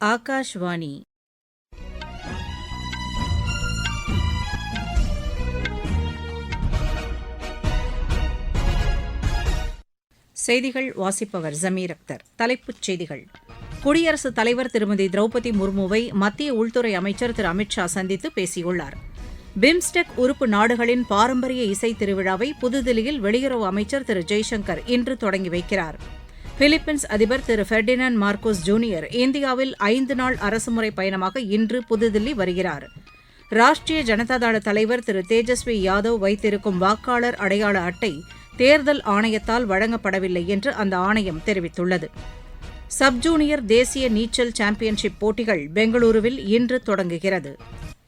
ஆகாஷ்வாணி. செய்திகள் வாசிப்பவர் ஜமீர் அக்தர். தலைப்புச் செய்திகள். குடியரசுத் தலைவர் திருமதி திரௌபதி முர்முவை மத்திய உள்துறை அமைச்சர் திரு. அமித்ஷா சந்தித்து பேசியுள்ளார். பிம்ஸ்டெக் உறுப்பு நாடுகளின் பாரம்பரிய இசை திருவிழாவை புதுதில்லியில் வெளியுறவு அமைச்சர் திரு. ஜெய்சங்கர் இன்று தொடங்கி வைக்கிறார். பிலிப்பைன்ஸ் அதிபர் திரு ஃபெர்டினாண்ட் மார்கோஸ் ஜூனியர் இந்தியாவில் ஐந்து நாள் அரசுமுறை பயணமாக இன்று புதுதில்லி வருகிறார். ராஷ்டிரிய ஜனதாதள தலைவர் திரு தேஜஸ்வி யாதவ் வைத்திருக்கும் வாக்காளர் அடையாள அட்டை தேர்தல் ஆணையத்தால் வழங்கப்படவில்லை என்று அந்த ஆணையம் தெரிவித்துள்ளது. சப் ஜூனியர் தேசிய நீச்சல் சாம்பியன்ஷிப் போட்டிகள் பெங்களூருவில் இன்று தொடங்குகிறது.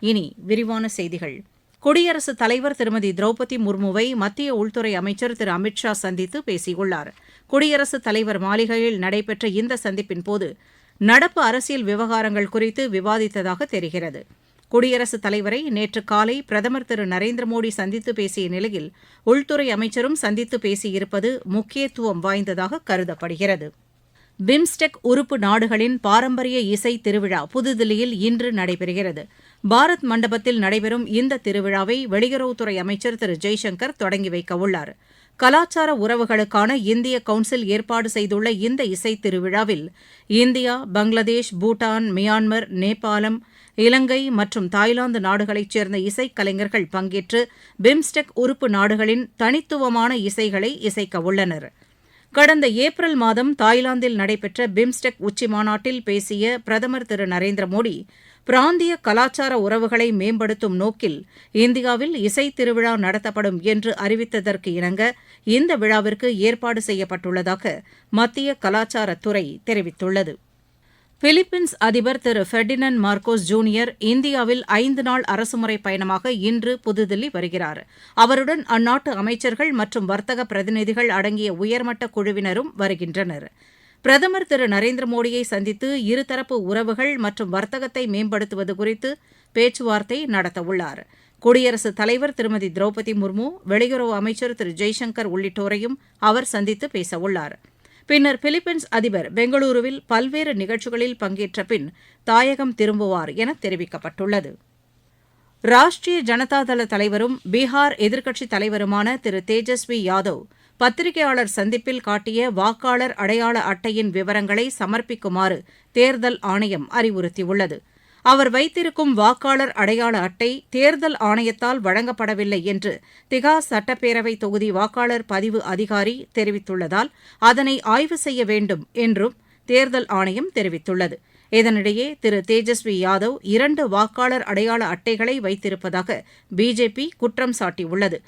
இனி விரிவான செய்திகள். குடியரசுத் தலைவர் திருமதி திரௌபதி முர்முவை மத்திய உள்துறை அமைச்சர் திரு. அமித் ஷா சந்தித்து பேசியுள்ளார். குடியரசுத் தலைவர் மாளிகையில் நடைபெற்ற இந்த சந்திப்பின்போது நடப்பு அரசியல் விவகாரங்கள் குறித்து விவாதித்ததாக தெரிகிறது. குடியரசுத் தலைவரை நேற்று காலை பிரதமர் திரு. நரேந்திர மோடி சந்தித்து பேசிய நிலையில் உள்துறை அமைச்சரும் சந்தித்து பேசியிருப்பது முக்கியத்துவம் வாய்ந்ததாக கருதப்படுகிறது. பிம்ஸ்டெக் உறுப்பு நாடுகளின் பாரம்பரிய இசை திருவிழா புதுதில்லியில் இன்று நடைபெறுகிறது. பாரத் மண்டபத்தில் நடைபெறும் இந்த திருவிழாவை வெளியுறவுத்துறை அமைச்சர் திரு. ஜெய்சங்கர் தொடங்கி வைக்கவுள்ளார் கலாச்சார உறவுகளுக்கான இந்திய கவுன்சில் ஏற்பாடு செய்துள்ள இந்த இசை திருவிழாவில் இந்தியா பங்களாதேஷ் பூட்டான் மியான்மர் நேபாளம் இலங்கை மற்றும் தாய்லாந்து நாடுகளைச் சேர்ந்த இசைக்கலைஞர்கள் பங்கேற்று பிம்ஸ்டெக் உறுப்பு நாடுகளின் தனித்துவமான இசைகளை இசைக்க உள்ளனர். கடந்த ஏப்ரல் மாதம் தாய்லாந்தில் நடைபெற்ற பிம்ஸ்டெக் உச்சிமாநாட்டில் பேசிய பிரதமர் திரு. நரேந்திர மோடி பிராந்திய கலாச்சார உறவுகளை மேம்படுத்தும் நோக்கில் இந்தியாவில் இசை திருவிழா நடத்தப்படும் என்று அறிவித்ததற்கு இணங்க இந்த விழாவிற்கு ஏற்பாடு செய்யப்பட்டுள்ளதாக மத்திய கலாச்சாரத்துறை தெரிவித்துள்ளது. பிலிப்பைன்ஸ் அதிபர் திரு ஃபெர்டினண்ட் மார்கோஸ் ஜூனியர் இந்தியாவில் ஐந்து நாள் அரசுமுறை பயணமாக இன்று புதுதில்லி வருகிறார். அவருடன் அந்நாட்டு அமைச்சர்கள் மற்றும் வர்த்தக பிரதிநிதிகள் அடங்கிய உயர்மட்ட குழுவினரும் வருகின்றனர். பிரதமர் திரு நரேந்திர மோடியை சந்தித்து இருதரப்பு உறவுகள் மற்றும் வர்த்தகத்தை மேம்படுத்துவது குறித்து பேச்சுவார்த்தை நடத்தவுள்ளார். குடியரசுத் தலைவர் திருமதி திரௌபதி முர்மு வெளியுறவு அமைச்சர் திரு ஜெய்சங்கர் உள்ளிட்டோரையும் அவர் சந்தித்து பேசவுள்ளார். பின்னர் பிலிப்பைன்ஸ் அதிபர் பெங்களூருவில் பல்வேறு நிகழ்ச்சிகளில் பங்கேற்ற பின் தாயகம் திரும்புவார் என தெரிவிக்கப்பட்டுள்ளது. ராஷ்டிரிய ஜனதாதள தலைவரும் பீகார் எதிர்க்கட்சித் தலைவருமான திரு தேஜஸ்வி யாதவ் பத்திரிகையாளர் சந்திப்பில் காட்டிய வாக்காளர் அடையாள அட்டையின் விவரங்களை சமர்ப்பிக்குமாறு தேர்தல் ஆணையம் அறிவுறுத்தியுள்ளது. அவர் வைத்திருக்கும் வாக்காளர் அடையாள அட்டை தேர்தல் ஆணையத்தால் வழங்கப்படவில்லை என்று திகா சட்டப்பேரவை தொகுதி வாக்காளர் பதிவு அதிகாரி தெரிவித்துள்ளதால் அதனை ஆய்வு செய்ய வேண்டும் என்றும் தேர்தல் ஆணையம் தெரிவித்துள்ளது. இதனிடையே திரு. தேஜஸ்வி யாதவ் இரண்டு வாக்காளர் அடையாள அட்டைகளை வைத்திருப்பதாக பிஜேபி குற்றம் சாட்டியுள்ளது.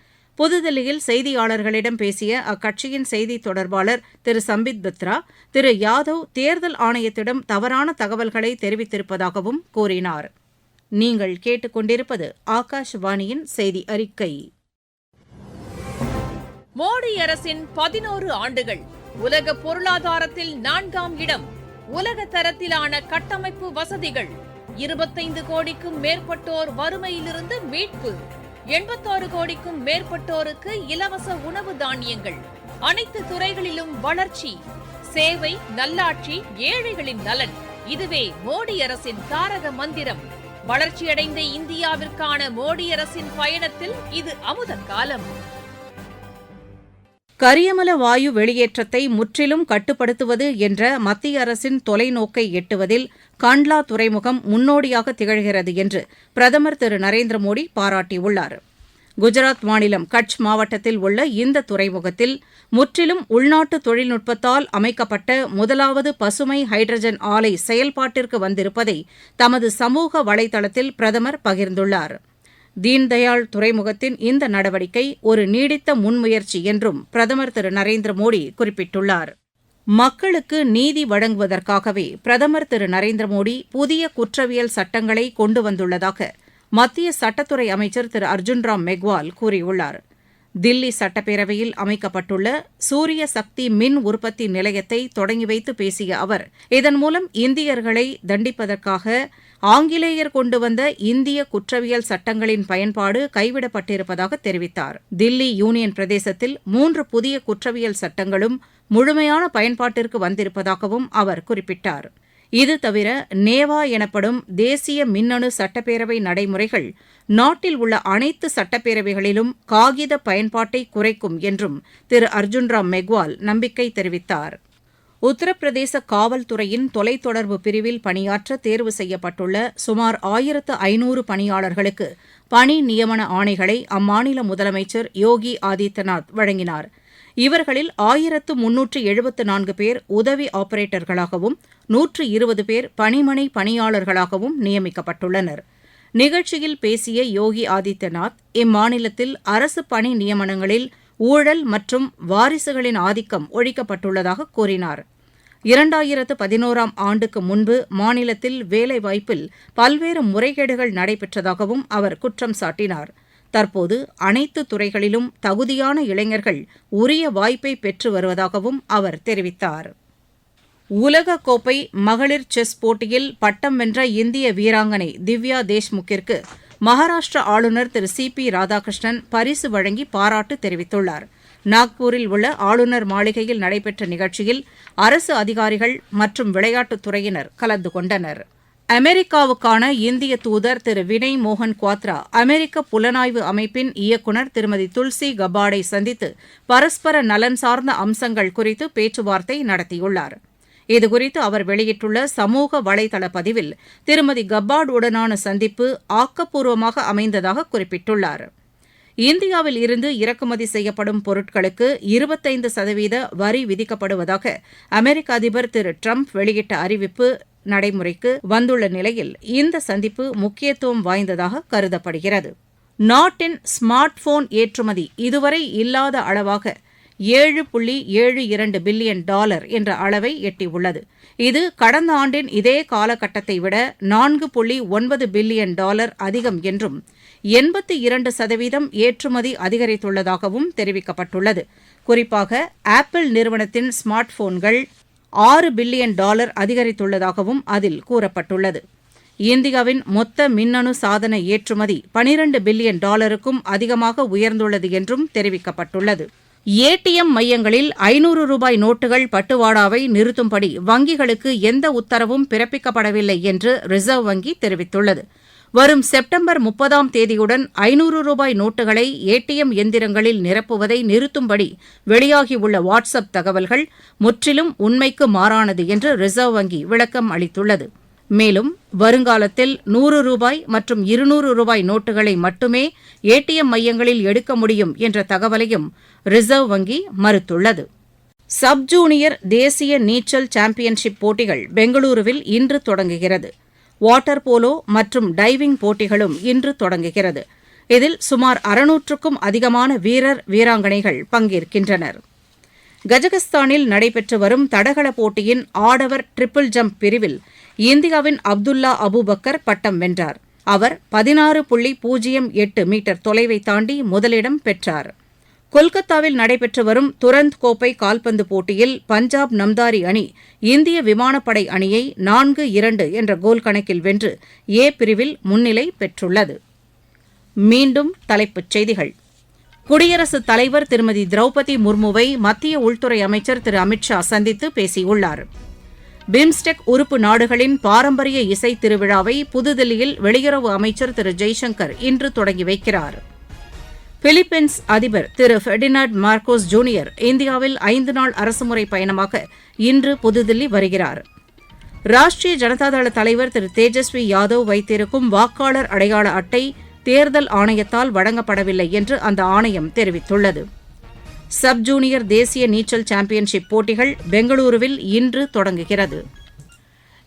புதுதில்லியில் செய்தியாளர்களிடம் பேசிய அக்கட்சியின் செய்தி தொடர்பாளர் திரு. சம்பித் பத்ரா திரு. யாதவ் தேர்தல் ஆணையத்திடம் தவறான தகவல்களை தெரிவித்திருப்பதாகவும் கூறினார். நீங்கள் கேட்டுக்கொண்டிருப்பது ஆகாஷ்வாணியின் செய்தி அறிக்கை. மோடி அரசின் பதினோரு ஆண்டுகள் உலக பொருளாதாரத்தில் நான்காம் இடம் உலக தரத்திலான கட்டமைப்பு வசதிகள் இருபத்தைந்து கோடிக்கும் மேற்பட்டோர் வறுமையிலிருந்து மீட்பு. எண்பத்தாறு கோடிக்கும் மேற்பட்டோருக்கு இலவச உணவு தானியங்கள். அனைத்து துறைகளிலும் வளர்ச்சி சேவை நல்லாட்சி ஏழைகளின் நலன். இதுவே மோடி அரசின் தாரக மந்திரம். வளர்ச்சியடைந்த இந்தியாவிற்கான மோடி அரசின் பயணத்தில் இது அமுத காலம். கரியமல வாயு வெளியேற்றத்தை முற்றிலும் கட்டுப்படுத்துவது என்ற மத்திய அரசின் தொலைநோக்கை எட்டுவதில் காண்ட்லா துறைமுகம் முன்னோடியாக திகழ்கிறது என்று பிரதமர் திரு நரேந்திர மோடி பாராட்டியுள்ளார். குஜராத் மாநிலம் கட்ச் மாவட்டத்தில் உள்ள இந்த துறைமுகத்தில் முற்றிலும் உள்நாட்டு தொழில்நுட்பத்தால் அமைக்கப்பட்ட முதலாவது பசுமை ஹைட்ரஜன் ஆலை செயல்பாட்டிற்கு வந்திருப்பதை தமது சமூக வலைதளத்தில் பிரதமர் பகிர்ந்துள்ளார். தீன்தயாள் துறைமுகத்தின் இந்த நடவடிக்கை ஒரு நீடித்த முன்முயற்சி என்றும் பிரதமர் திரு நரேந்திர மோடி குறிப்பிட்டுள்ளார். மக்களுக்கு நீதி வழங்குவதற்காகவே பிரதமர் திரு நரேந்திர மோடி புதிய குற்றவியல் சட்டங்களை கொண்டு வந்துள்ளதாக மத்திய சட்டத்துறை அமைச்சர் திரு அர்ஜுன்ராம் மெக்வால் கூறியுள்ளார். தில்லி சட்டப்பேரவையில் அமைக்கப்பட்டுள்ள சூரிய சக்தி மின் உற்பத்தி நிலையத்தை தொடங்கி வைத்து பேசிய அவர் இதன் மூலம் இந்தியர்களை தண்டிப்பதற்காக ஆங்கிலேயர் கொண்டு வந்த இந்திய குற்றவியல் சட்டங்களின் பயன்பாடு கைவிடப்பட்டிருப்பதாக தெரிவித்தார். தில்லி யூனியன் பிரதேசத்தில் மூன்று புதிய குற்றவியல் சட்டங்களும் முழுமையான பயன்பாட்டிற்கு வந்திருப்பதாகவும் அவர் குறிப்பிட்டார். இது தவிர நேவா எனப்படும் தேசிய மின்னணு சட்டப்பேரவை நடைமுறைகள் நாட்டில் உள்ள அனைத்து சட்டப்பேரவைகளிலும் காகித பயன்பாட்டை குறைக்கும் என்றும் திரு அர்ஜுன்ராம் மெக்வால் நம்பிக்கை தெரிவித்தார். உத்தரப்பிரதேச காவல்துறையின் தொலைத்தொடர்பு பிரிவில் பணியாற்ற தேர்வு செய்யப்பட்டுள்ள சுமார் ஆயிரத்து ஐநூறு பணியாளர்களுக்கு பணி நியமன ஆணைகளை அம்மாநில முதலமைச்சர் யோகி ஆதித்யநாத் வழங்கினார். இவர்களில் ஆயிரத்து முன்னூற்று எழுபத்து நான்கு பேர் உதவி ஆபரேட்டர்களாகவும் நூற்று இருபது பேர் பணிமனை பணியாளர்களாகவும் நியமிக்கப்பட்டுள்ளனர். நிகழ்ச்சியில் பேசிய யோகி ஆதித்யநாத் இம்மாநிலத்தில் அரசு பணி நியமனங்களில் ஊழல் மற்றும் வாரிசுகளின் ஆதிக்கம் ஒழிக்கப்பட்டுள்ளதாக கூறினார். இரண்டாயிரத்து பதினோராம் ஆண்டுக்கு முன்பு மாநிலத்தில் வேலைவாய்ப்பில் பல்வேறு முறைகேடுகள் நடைபெற்றதாகவும் அவர் குற்றம் சாட்டினார். தற்போது அனைத்து துறைகளிலும் தகுதியான இளைஞர்கள் உரிய வாய்ப்பை பெற்று வருவதாகவும் அவர் தெரிவித்தார். உலகக்கோப்பை மகளிர் செஸ் போட்டியில் பட்டம் வென்ற இந்திய வீராங்கனை திவ்யா தேஷ்முக்கிற்கு மகாராஷ்டிர ஆளுநர் திரு சி பி ராதாகிருஷ்ணன் பரிசு வழங்கி பாராட்டு தெரிவித்துள்ளார். நாக்பூரில் உள்ள ஆளுநர் மாளிகையில் நடைபெற்ற நிகழ்ச்சியில் அரசு அதிகாரிகள் மற்றும் விளையாட்டுத் துறையினர் கலந்து கொண்டனர். அமெரிக்காவுக்கான இந்திய தூதர் திரு வினய் மோகன் குவாத்ரா அமெரிக்க புலனாய்வு அமைப்பின் இயக்குநர் திருமதி துல்சி கபாடை சந்தித்து பரஸ்பர நலன் சார்ந்த அம்சங்கள் குறித்து பேச்சுவார்த்தை நடத்தியுள்ளார். இதுகுறித்து அவர் வெளியிட்டுள்ள சமூக வலைதள பதிவில் திருமதி கப்பாட் உடனான சந்திப்பு ஆக்கப்பூர்வமாக அமைந்ததாக குறிப்பிட்டுள்ளார். இந்தியாவில் இருந்து இறக்குமதி செய்யப்படும் பொருட்களுக்கு இருபத்தைந்து சதவீத வரி விதிக்கப்படுவதாக அமெரிக்க அதிபர் திரு டிரம்ப் வெளியிட்ட அறிவிப்பு நடைமுறைக்கு வந்துள்ள நிலையில் இந்த சந்திப்பு முக்கியத்துவம் வாய்ந்ததாக கருதப்படுகிறது. நாட்டின் ஸ்மார்ட் போன் ஏற்றுமதி இதுவரை இல்லாத அளவாக ஏழு புள்ளி ஏழு இரண்டு பில்லியன் டாலர் என்ற அளவை எட்டியுள்ளது. இது கடந்த ஆண்டின் இதே காலகட்டத்தை விட நான்கு புள்ளி ஒன்பது பில்லியன் டாலர் அதிகம் என்றும் எண்பத்தி இரண்டு சதவீதம் ஏற்றுமதி அதிகரித்துள்ளதாகவும் தெரிவிக்கப்பட்டுள்ளது. குறிப்பாக ஆப்பிள் நிறுவனத்தின் ஸ்மார்ட் போன்கள் ஆறு பில்லியன் டாலர் அதிகரித்துள்ளதாகவும் அதில் கூறப்பட்டுள்ளது. இந்தியாவின் மொத்த மின்னணு சாதன ஏற்றுமதி பனிரண்டு பில்லியன் டாலருக்கும் அதிகமாக உயர்ந்துள்ளது என்றும் தெரிவிக்கப்பட்டுள்ளது. ஏடிஎம் மையங்களில் ஐநூறு ரூபாய் நோட்டுகள் பட்டுவாடாவை நிறுத்தும்படி வங்கிகளுக்கு எந்த உத்தரவும் பிறப்பிக்கப்படவில்லை என்று ரிசர்வ் வங்கி தெரிவித்துள்ளது. வரும் செப்டம்பர் முப்பதாம் தேதியுடன் ஐநூறு ரூபாய் நோட்டுகளை ஏடிஎம் எந்திரங்களில் நிரப்புவதை நிறுத்தும்படி வெளியாகியுள்ள வாட்ஸ்அப் தகவல்கள் முற்றிலும் உண்மைக்கு மாறானது என்று ரிசர்வ் வங்கி விளக்கம் அளித்துள்ளது. மேலும் வருங்காலத்தில் நூறு ரூபாய் மற்றும் இருநூறு ரூபாய் நோட்டுகளை மட்டுமே ஏடிஎம் மையங்களில் எடுக்க முடியும் என்ற தகவலையும் ரிசர்வ் வங்கி மறுத்துள்ளது. சப் ஜூனியர் தேசிய நீச்சல் சாம்பியன்ஷிப் போட்டிகள் பெங்களூருவில் இன்று தொடங்குகிறது. வாட்டர் போலோ மற்றும் டைவிங் போட்டிகளும் இன்று தொடங்குகிறது. இதில் சுமார் அறுநூற்றுக்கும் அதிகமான வீரர் வீராங்கனைகள் பங்கேற்கின்றனர். கஜகஸ்தானில் நடைபெற்று வரும் தடகள போட்டியின் ஆடவர் ட்ரிபிள் ஜம்ப் பிரிவில் இந்தியாவின் அப்துல்லா அபுபக்கர் பட்டம் வென்றார். அவர் பதினாறு புள்ளி பூஜ்ஜியம் எட்டு மீட்டர் தொலைவை தாண்டி முதலிடம் பெற்றார். கொல்கத்தாவில் நடைபெற்று வரும் துரந்த் கோப்பை கால்பந்து போட்டியில் பஞ்சாப் நம்தாரி அணி இந்திய விமானப்படை அணியை நான்கு இரண்டு என்ற கோல் கணக்கில் வென்று ஏ பிரிவில் முன்னிலை பெற்றுள்ளது. மீண்டும் தலைப்புச் செய்திகள். குடியரசுத் தலைவர் திருமதி திரௌபதி முர்முவை மத்திய உள்துறை அமைச்சர் திரு அமித்ஷா சந்தித்து பேசியுள்ளார். பிம்ஸ்டெக் உறுப்பு நாடுகளின் பாரம்பரிய இசை திருவிழாவை புதுதில்லியில் வெளியுறவு அமைச்சர் திரு ஜெய்சங்கர் இன்று தொடங்கி வைக்கிறார். பிலிப்பைன்ஸ் அதிபர் திரு ஃபெர்டினாட் மார்கோஸ் ஜூனியர் இந்தியாவில் ஐந்து நாள் அரசுமுறை பயணமாக இன்று புதுதில்லி வருகிறார். ராஷ்டிரிய ஜனதாதள தலைவர் திரு தேஜஸ்வி யாதவ் வைத்திருக்கும் வாக்காளர் அடையாள அட்டை தேர்தல் ஆணையத்தால் வழங்கப்படவில்லை என்று அந்த ஆணையம் தெரிவித்துள்ளது. சப் ஜூனியர் தேசிய நீச்சல் சாம்பியன்ஷிப் போட்டிகள் பெங்களூருவில் இன்று தொடங்குகிறது.